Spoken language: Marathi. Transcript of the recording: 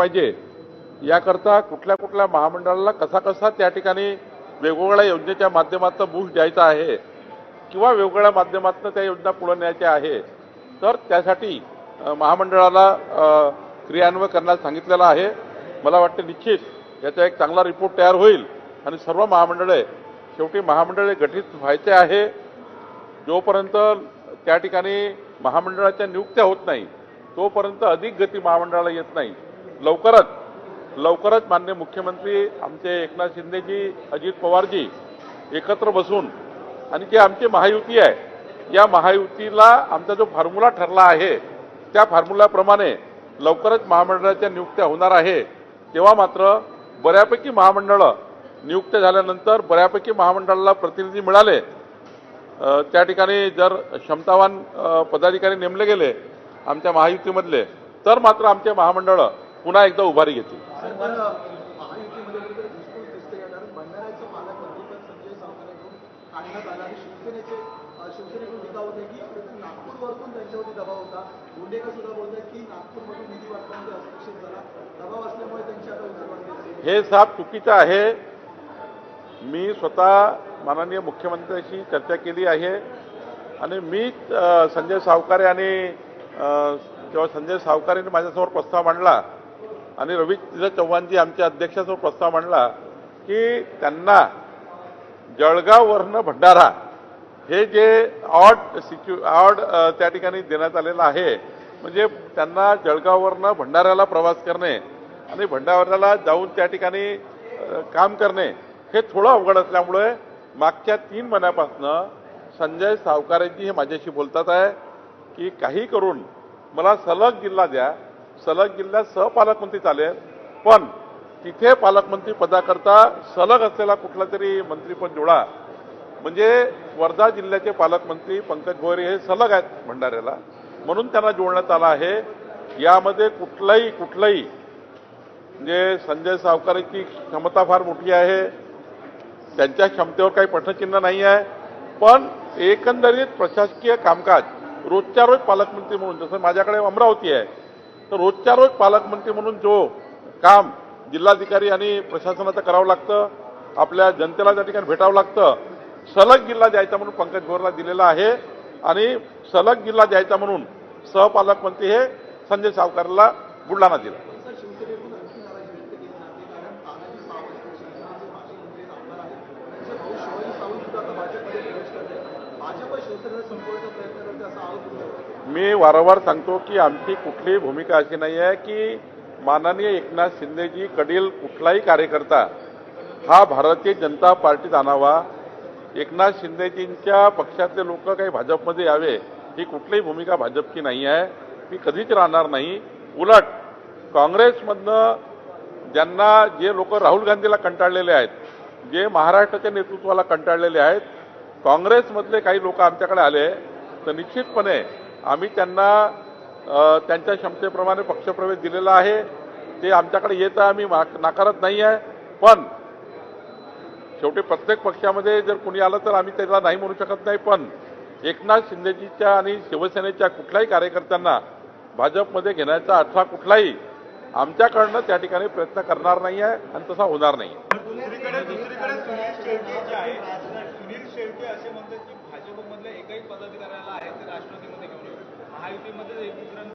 पाहिजे. याकरता कुठल्या कुठल्या महामंडळाला कसा कसा त्या ठिकाणी वेगवेगळ्या योजनेच्या माध्यमातून बूस्ट द्यायचा आहे किंवा वेगवेगळ्या माध्यमातून त्या योजना पुढे न्यायच्या आहे तर त्यासाठी महामंडळाला क्रियान्वय करण्यास सांगितलेलं आहे. मला वाटते निश्चित याचा एक चांगला रिपोर्ट तयार होईल आणि सर्व महामंडळे शेवटी महामंडळे गठीत व्हायचे आहे. जोपर्यंत त्या ठिकाणी महामंडळाच्या नियुक्त्या होत नाही तोपर्यंत अधिक गती महामंडळाला येत नाही. लवकरच लवकरच मान्य मुख्यमंत्री आमचे एकनाथ शिंदेजी अजित पवारजी एकत्र बसून आणि जी आमची महायुती आहे या महायुतीला आमचा जो फॉर्म्युला ठरला आहे त्या फॉर्म्युल्याप्रमाणे लवकरच महामंडळाच्या नियुक्त्या होणार आहे. तेव्हा मात्र बऱ्यापैकी महामंडळं नियुक्त झाल्यानंतर बऱ्यापैकी महामंडळाला प्रतिनिधी मिळाले. त्या ठिकाणी जर क्षमतावान पदाधिकारी नेमले गेले आमच्या महायुतीमधले तर मात्र आमचे महामंडळ पुन्हा एकदा उभारी घेतील. हे साप चुकीचं आहे. मी स्वतः माननीय मुख्यमंत्र्यांशी चर्चा केली आहे. आणि मी संजय सावकारे आणि जेव्हा संजय सावकारेने माझ्यासमोर प्रस्ताव मांडला आणि रवींद्र चव्हाणजी आमच्या अध्यक्षासमोर प्रस्ताव मांडला की त्यांना जळगाववरनं भंडारा हे जे ऑड सिच्यु ऑड त्या ठिकाणी देण्यात आलेलं आहे म्हणजे त्यांना जळगाववरनं भंडाऱ्याला प्रवास करणे आणि भंडाऱ्याला जाऊन त्या ठिकाणी काम करणे हे थोडं अवघड असल्यामुळे मागच्या तीन महिन्यापासून संजय सावकारांची हे माझ्याशी बोलतात आहे की काही करून मला सलग जिल्हा द्या सलग जिल्ह्यात सहपालकमंत्री चालेल पण तिथे पालकमंत्री पदाकरता सलग असलेला कुठला तरी मंत्रीपद जोडा. म्हणजे वर्धा जिल्ह्याचे पालकमंत्री पंकज गोरे हे सलग आहेत भंडाऱ्याला. म्हणून त्यांना जोडण्यात आलं आहे. यामध्ये कुठलाही कुठलाही म्हणजे संजय सावकारेची क्षमता फार मोठी आहे. त्यांच्या क्षमतेवर काही प्रश्नचिन्ह नाही आहे. पण एकंदरीत प्रशासकीय कामकाज रोजच्या रोज पालकमंत्री म्हणून जसं माझ्याकडे अमरावती आहे तर रोजच्या रोज पालकमंत्री म्हणून जो काम जिल्हाधिकारी आणि प्रशासनाचं करावं लागतं आपल्या जनतेला त्या ठिकाणी भेटावं लागतं सलग जिल्हा द्यायचा म्हणून पंकज भोरला दिलेला आहे आणि सलग जिल्हा द्यायचा म्हणून सहपालकमंत्री हे संजय सावकारला बुलढाणा दिला. मी वारंवार सांगतो की आमची कुठलीही भूमिका अशी नाही आहे की माननीय एकनाथ शिंदेजी कडील कुठलाही कार्यकर्ता हा भारतीय जनता पार्टीत आणावा. एकनाथ शिंदेजींच्या पक्षातले लोक काही भाजपमध्ये यावे ही कुठलीही भूमिका भाजपची नाही आहे. ती कधीच राहणार नाही. उलट काँग्रेसमधनं ज्यांना जे लोक राहुल गांधीला कंटाळलेले आहेत जे महाराष्ट्राच्या नेतृत्वाला कंटाळलेले आहेत काँग्रेसमधले काही लोक आमच्याकडे आले तर निश्चितपणे आम्ही त्यांना त्यांच्या क्षमतेप्रमाणे पक्षप्रवेश दिलेला आहे. ते आमच्याकडे येत आहे आम्ही मा- नाकारत नाही आहे. पण शेवटी प्रत्येक पक्षामध्ये जर कोणी आलं तर आम्ही त्याला नाही म्हणू शकत नाही. पण एकनाथ शिंदेजीच्या आणि शिवसेनेच्या कुठल्याही कार्यकर्त्यांना भाजपमध्ये घेण्याचा अठरा कुठलाही आमच्याकडनं त्या ठिकाणी प्रयत्न करणार नाही आहे आणि तसा होणार नाही आहे. दुसरीकडे सुनील शेळके जे आहे सुनील शेळके असे म्हणतात की भाजपमधल्या एकही पदाधिकाऱ्याला आहे ते राष्ट्रवादीमध्ये घेऊन येऊ. महायुतीमध्ये